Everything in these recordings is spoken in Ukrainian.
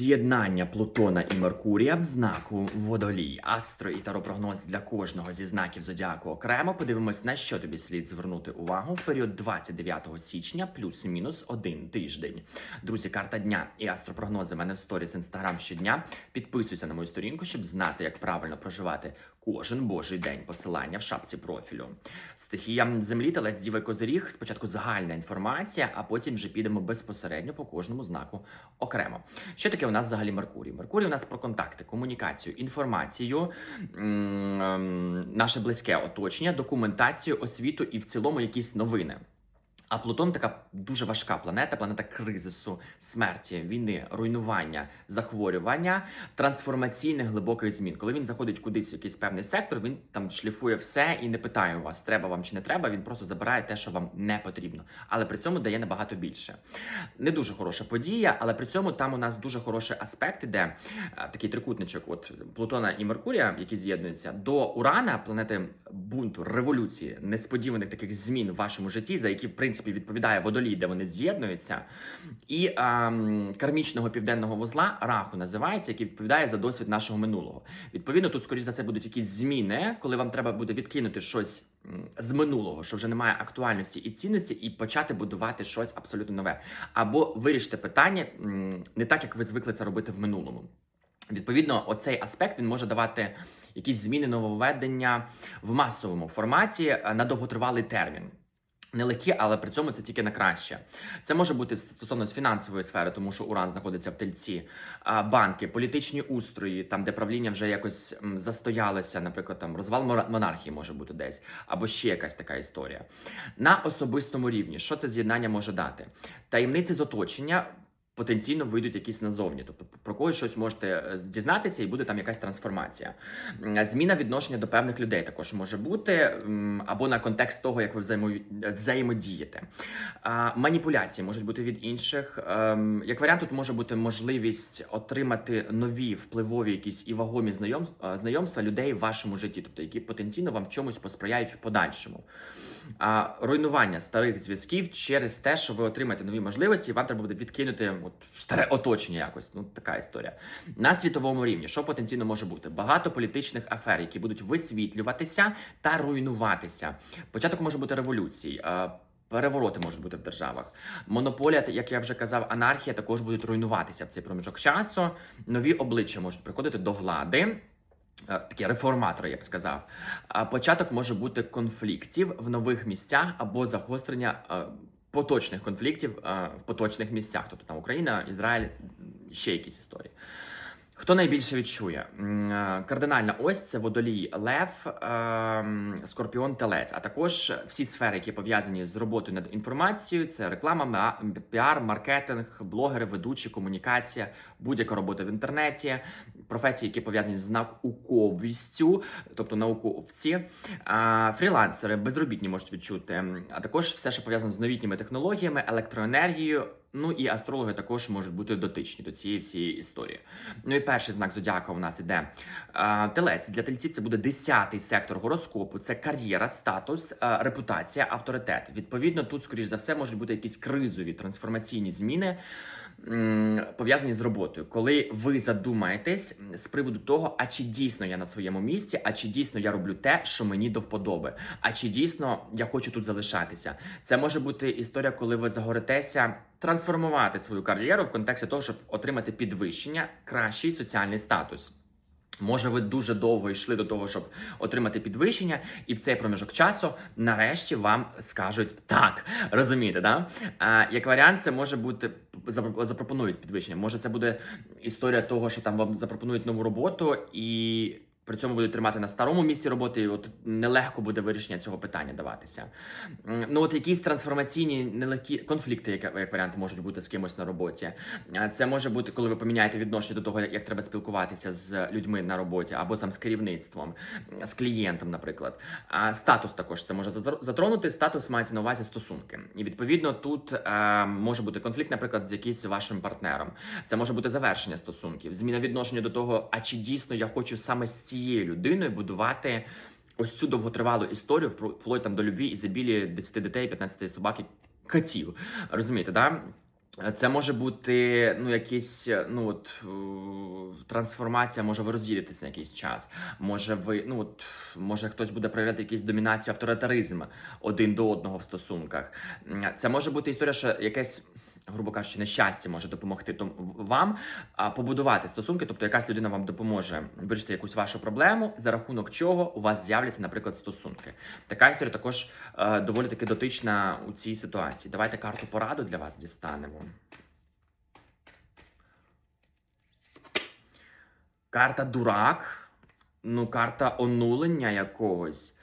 З'єднання Плутона і Меркурія в знаку Водолій. Астро і таропрогноз для кожного зі знаків зодіаку окремо. Подивимось, на що тобі слід звернути увагу в період 29 січня, плюс-мінус один тиждень. Друзі, карта дня і астропрогнози в мене в сторіс інстаграм щодня. Підписуйся на мою сторінку, щоб знати, як правильно проживати кожен божий день. Посилання в шапці профілю. Стихія землі, телець діва і козиріг. Спочатку загальна інформація, а потім вже підемо безпосередньо по кожному знаку окремо. Що таке у нас взагалі Меркурій? Меркурій у нас про контакти, комунікацію, інформацію, ем, наше близьке оточення, документацію, освіту і в цілому якісь новини. А Плутон така дуже важка планета, планета кризису, смерті, війни, руйнування, захворювання, трансформаційних глибоких змін. Коли він заходить кудись в якийсь певний сектор, він там шліфує все і не питає у вас, треба вам чи не треба. Він просто забирає те, що вам не потрібно, але при цьому дає набагато більше. Не дуже хороша подія, але при цьому там у нас дуже хороший аспект іде е, такий трикутничок. От Плутона і Меркурія, які з'єднуються до Урана, планети бунту, революції, несподіваних таких змін в вашому житті, за які в принципі відповідає водолій, де вони з'єднуються, і ем, кармічного південного вузла раху називається, який відповідає за досвід нашого минулого. Відповідно, тут, скоріш за все, будуть якісь зміни, коли вам треба буде відкинути щось з минулого, що вже немає актуальності і цінності, і почати будувати щось абсолютно нове, або вирішити питання не так, як ви звикли це робити в минулому. Відповідно, оцей аспект він може давати якісь зміни нововведення в масовому форматі е, на довготривалий термін. Нелегкі, але при цьому це тільки на краще. Це може бути стосовно з фінансової сфери, тому що Уран знаходиться в тельці, банки, політичні устрої, там де правління вже якось застоялося, наприклад, там розвал монархії може бути десь, або ще якась така історія. На особистому рівні, що це з'єднання може дати? Таємниці з оточення. Потенційно вийдуть якісь назовні, тобто про когось щось можете е, дізнатися, і буде там якась трансформація. Зміна відношення до певних людей також може бути, або на контекст того, як ви взаємо- взаємодієте. Маніпуляції можуть бути від інших. Ем, Як варіант, тут може бути можливість отримати нові впливові якісь і вагомі е, знайомства людей в вашому житті, тобто які потенційно вам чомусь посприяють в подальшому. А, руйнування старих зв'язків через те, що ви отримаєте нові можливості, і вам треба буде відкинути от, старе оточення якось. Ну така історія. На світовому рівні, що потенційно може бути? Багато політичних афер, які будуть висвітлюватися та руйнуватися. Початок може бути революцій. Перевороти можуть бути в державах. Монополія, як я вже казав, анархія також будуть руйнуватися в цей проміжок часу. Нові обличчя можуть приходити до влади. Е, Такі реформатори, я б сказав. Початок може бути конфліктів в нових місцях або загострення е, поточних конфліктів е, в поточних місцях. Тобто там Україна, Ізраїль, ще якісь історії. Хто найбільше відчує? Кардинальна ось це водолій Лев, Скорпіон, Телець, а також всі сфери, які пов'язані з роботою над інформацією: це реклама, піар, маркетинг, блогери, ведучі, комунікація, будь-яка робота в інтернеті, професії, які пов'язані з науковістю, тобто науковці, фрілансери, безробітні можуть відчути, а також все, що пов'язане з новітніми технологіями, електроенергією. Ну і астрологи також можуть бути дотичні до цієї всієї історії. Ну і перший знак зодіака у нас іде телець. Для тельців це буде десятий сектор гороскопу. Це кар'єра, статус, репутація, авторитет. Відповідно, тут, скоріш за все, можуть бути якісь кризові трансформаційні зміни. Пов'язані з роботою, коли ви задумаєтесь з приводу того, а чи дійсно я на своєму місці, а чи дійсно я роблю те, що мені до вподоби, а чи дійсно я хочу тут залишатися. Це може бути історія, коли ви загоритеся трансформувати свою кар'єру в контексті того, щоб отримати підвищення, кращий соціальний статус. Може, ви дуже довго йшли до того, щоб отримати підвищення, і в цей проміжок часу нарешті вам скажуть так. Розумієте, да? А, як варіант, це може бути запро- запропонують підвищення. Може, це буде історія того, що там вам запропонують нову роботу і. При цьому будуть тримати на старому місці роботи, і от нелегко буде вирішення цього питання даватися. Ну от якісь трансформаційні нелегкі конфлікти, як, як варіант, можуть бути з кимось на роботі. Це може бути, коли ви поміняєте відношення до того, як, треба спілкуватися з людьми на роботі, або там з керівництвом, з клієнтом, наприклад. А статус також це може затро- затронути. Статус мається на увазі стосунки, і відповідно тут е, може бути конфлікт, наприклад, з якимось вашим партнером. Це може бути завершення стосунків, зміна відношення до того, а чи дійсно я хочу саме з цією людиною будувати ось цю довготривалу історію, вплоть там до любві, ізобілії 10 дітей, 15 собак і котів. Розумієте, да? Це може бути ну, якісь, ну от трансформація, може ви роз'їдетесь на якийсь час. Може, ви ну от може хтось буде проявляти якусь домінацію, авторитаризм один до одного в стосунках. Це може бути історія, що якесь. Грубо кажучи, нещастя може допомогти том- вам побудувати стосунки, тобто якась людина вам допоможе вирішити якусь вашу проблему, за рахунок чого у вас з'являться, наприклад, стосунки. Така історія також е, доволі таки дотична у цій ситуації. Давайте карту пораду для вас дістанемо. Карта дурак, ну, карта онулення якогось.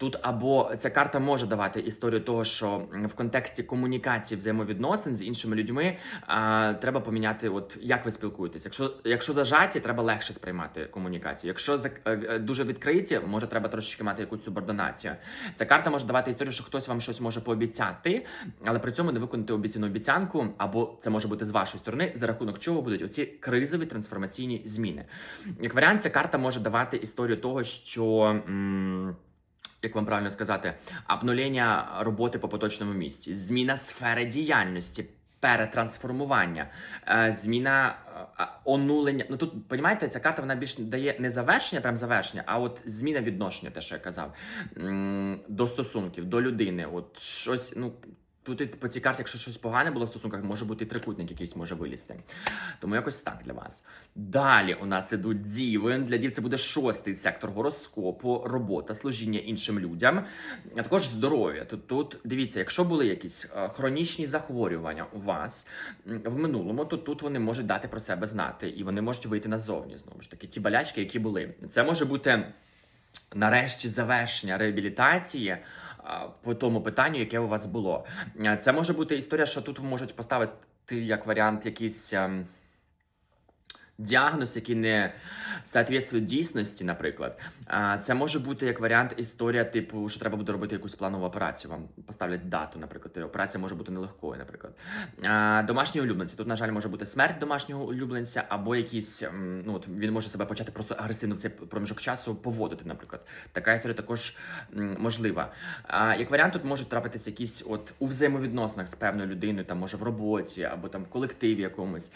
Тут або ця карта може давати історію того, що в контексті комунікації взаємовідносин з іншими людьми а, треба поміняти, от як ви спілкуєтесь. Якщо, якщо зажаті, треба легше сприймати комунікацію. Якщо зак- е, е, дуже відкриті, може треба трошечки мати якусь субординацію. Ця карта може давати історію, що хтось вам щось може пообіцяти, але при цьому не виконати обіцяну обіцянку, або це може бути з вашої сторони, за рахунок чого будуть оці кризові трансформаційні зміни. Як варіант, ця карта може давати історію того, що. м, як вам правильно сказати, обнулення роботи по поточному місці, зміна сфери діяльності, перетрансформування, е, зміна е, онулення. Ну тут понімаєте, ця карта вона більш дає не завершення, прям завершення, а от зміна відношення, те, що я казав, до стосунків, до людини. От щось, ну. Тут по цій карті, якщо щось погане було в стосунках, може бути і трикутник якийсь може вилізти. Тому якось так для вас. Далі у нас ідуть діви. Для дів це буде шостий сектор гороскопу, робота, служіння іншим людям, а також здоров'я. Тут, тут дивіться, якщо були якісь е, хронічні захворювання у вас в минулому, то тут вони можуть дати про себе знати, і вони можуть вийти назовні. Знову ж таки, ті болячки, які були. Це може бути нарешті завершення реабілітації. По тому питанню, яке у вас було, Е, це може бути історія, що тут можуть поставити як варіант якийсь ем, діагноз, який не соответствує дійсності, наприклад. Це може бути як варіант історія, типу, що треба буде робити якусь планову операцію. Вам поставлять дату, наприклад. Операція може бути нелегкою, наприклад. А, Домашні улюбленці. Тут, на жаль, може бути смерть домашнього улюбленця, або якийсь, ну от він може себе почати просто агресивно в цей проміжок часу поводити, наприклад. Така історія також можлива. Як варіант, тут можуть трапитися якісь от у взаємовідносинах з певною людиною, там може в роботі або там в колективі якомусь.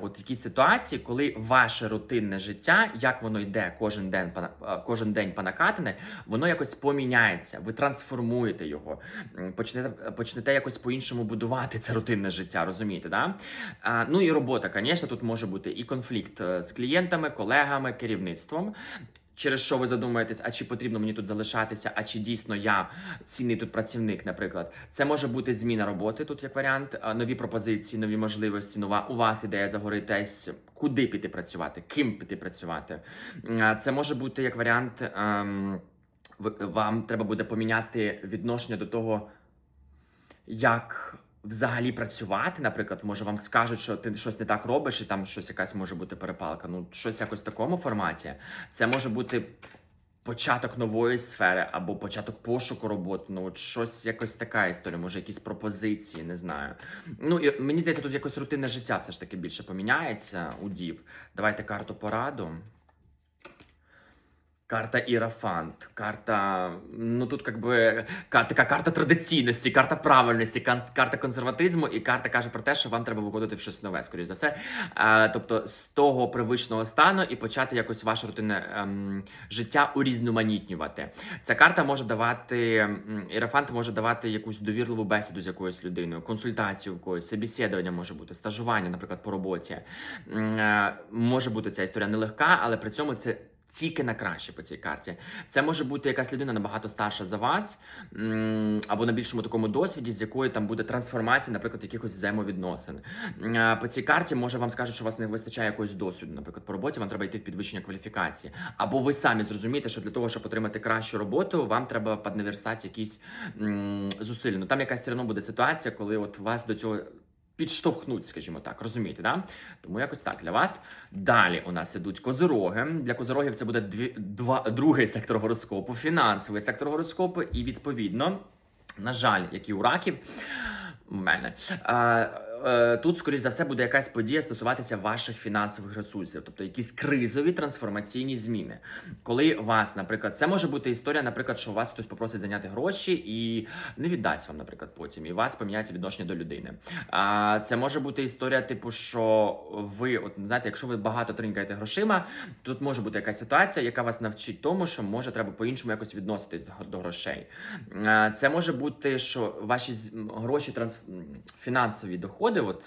От якісь ситуації, коли ваше рутинне життя, як воно йде кожен день по кожен день панакатине, воно якось поміняється. Ви трансформуєте його, почнете почнете якось по-іншому будувати це рутинне життя. Розумієте, да? Ну і робота, звісно, тут може бути і конфлікт е, з клієнтами, колегами, керівництвом. Через що ви задумаєтесь, а чи потрібно мені тут залишатися, а чи дійсно я цінний тут працівник, наприклад. Це може бути зміна роботи, тут як варіант, нові пропозиції, нові можливості, нова у вас ідея загоритись, куди піти працювати, ким піти працювати. Це може бути як варіант. ем, Вам треба буде поміняти відношення до того, як взагалі працювати. Наприклад, може вам скажуть, що ти щось не так робиш, і там щось якась може бути перепалка. Ну, щось якось в такому форматі. Це може бути початок нової сфери або початок пошуку роботи. Ну, от щось якось така історія, може, якісь пропозиції, не знаю. Ну і мені здається, тут якось рутинне життя все ж таки більше поміняється у дів. Давайте карту пораду. Карта Ірафант, карта, ну тут как би ка- така карта традиційності, карта правильності, карта консерватизму, і карта каже про те, що вам треба виходити в щось нове, скоріш за все. А, тобто з того привичного стану і почати якось ваше рутинне ем, життя урізноманітнювати. Ця карта може давати, Ірафант може давати якусь довірливу бесіду з якоюсь людиною, консультацію в когось, собеседування може бути, стажування, наприклад, по роботі. М, е, Може бути ця історія нелегка, але при цьому це тільки на краще по цій карті. Це може бути якась людина набагато старша за вас, або на більшому такому досвіді, з якої там буде трансформація, наприклад, якихось взаємовідносин. По цій карті може вам скажуть, що у вас не вистачає якогось досвіду. Наприклад, по роботі вам треба йти в підвищення кваліфікації. Або ви самі зрозумієте, що для того, щоб отримати кращу роботу, вам треба піднаверстати якісь зусилля. Ну там якась все одно буде ситуація, коли от вас до цього. Підштовхнуть, скажімо так, розумієте, да? Тому якось так для вас. Далі у нас ідуть козороги. Для козорогів це буде дві, два, другий сектор гороскопу, фінансовий сектор гороскопу, і відповідно, на жаль, як і у раків. В мене е, тут, скоріш за все, буде якась подія стосуватися ваших фінансових ресурсів, тобто якісь кризові трансформаційні зміни. Коли вас, наприклад, це може бути історія, наприклад, що у вас хтось попросить зайняти гроші і не віддасть вам, наприклад, потім, і у вас поміняється відношення до людини. А це може бути історія, типу, що ви, от знаєте, якщо ви багато тринькаєте грошима, тут може бути якась ситуація, яка вас навчить тому, що може треба по-іншому якось відноситись до, грошей. Це може бути, що ваші гроші транс... фінансові доходи, от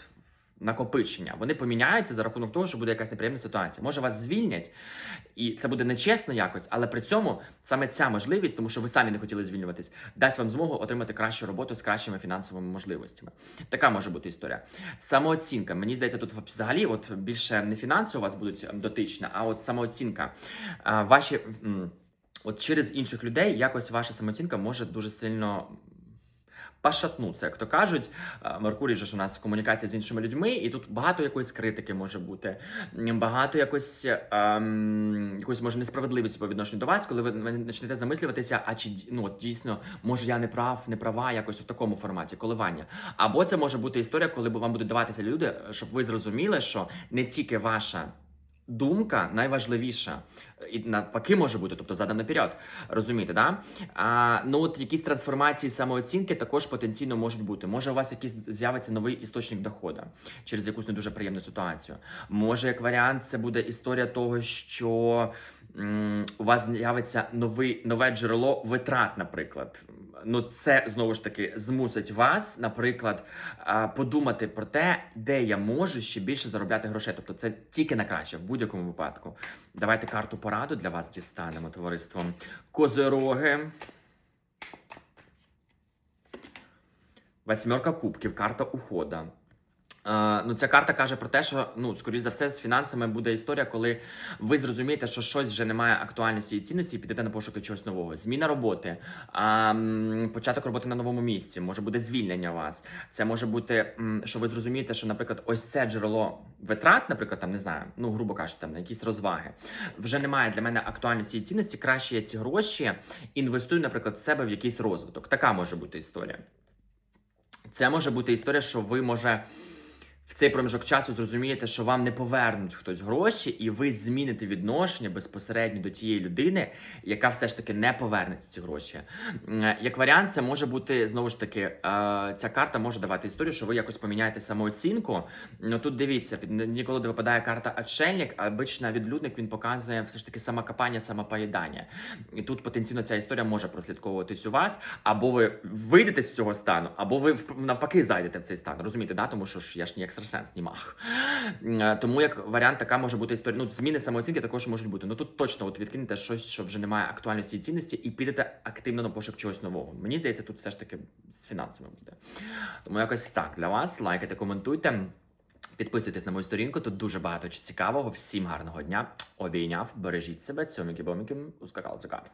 накопичення, вони поміняються за рахунок того, що буде якась неприємна ситуація. Може вас звільнять, і це буде нечесно якось, але при цьому саме ця можливість, тому що ви самі не хотіли звільнюватись, дасть вам змогу отримати кращу роботу з кращими фінансовими можливостями. Така може бути історія. Самооцінка. Мені здається, тут взагалі, от більше не фінанси у вас будуть ем, дотичні, а от самооцінка. Ваші. От через інших людей якось ваша самооцінка може дуже сильно пошатнутися, як то кажуть. Меркурій же ж у нас комунікація з іншими людьми, і тут багато якоїсь критики може бути, багато якось, ем, якоїсь може несправедливості по відношенню до вас, коли ви почнете замислюватися, а чи ну, дійсно може я не прав, не права, якось в такому форматі коливання. Або це може бути історія, коли вам будуть даватися люди, щоб ви зрозуміли, що не тільки ваша. Думка найважливіша, і навпаки може бути, тобто задам наперед. Розумієте, да? А, ну от якісь трансформації самооцінки також потенційно можуть бути. Може, у вас якийсь з'явиться новий істочник доходу через якусь не дуже приємну ситуацію. Може, як варіант, це буде історія того, що у вас з'явиться новий нове джерело витрат, наприклад. Ну, це знову ж таки змусить вас, наприклад, подумати про те, де я можу ще більше заробляти грошей. Тобто, це тільки на краще в будь-якому випадку. Давайте карту пораду для вас дістанемо, товариство. Козероги. Восьмерка кубків, карта ухода. Е, ну, ця карта каже про те, що ну, скоріш за все, з фінансами буде історія, коли ви зрозумієте, що щось вже не має актуальності і цінності, і підете на пошуки чогось нового. Зміна роботи, початок роботи на новому місці, може бути звільнення вас. Це може бути, що ви зрозумієте, що, наприклад, ось це джерело витрат, наприклад, там не знаю, ну грубо кажучи, там на якісь розваги, вже немає для мене актуальності і цінності. Краще я ці гроші інвестую, наприклад, в себе в якийсь розвиток. Така може бути історія. Це може бути історія, що ви може. В цей проміжок часу зрозумієте, що вам не повернуть хтось гроші, і ви зміните відношення безпосередньо до тієї людини, яка все ж таки не поверне ці гроші. Як варіант, це може бути знову ж таки, е, ця карта може давати історію, що ви якось поміняєте самооцінку. Ну тут дивіться, ніколи не випадає карта отшельник, а обично відлюдник він показує все ж таки самокопання, самопоїдання. І тут потенційно ця історія може прослідковуватись у вас, або ви вийдете з цього стану, або ви навпаки зайдете в цей стан. Розумієте, да? Тому що ж я ж не екстрасенс, німах. Е, Тому як варіант, така може бути історія. Ну, зміни самооцінки також можуть бути. Ну тут точно от відкинете щось, що вже немає актуальності і цінності, і підете активно на пошук чогось нового. Мені здається, тут все ж таки з фінансами буде. Тому якось так для вас. Лайкайте, коментуйте. Підписуйтесь на мою сторінку, тут дуже багато цікавого. Всім гарного дня. Обійняв, бережіть себе, цьоміки-боміки, ускакал закат.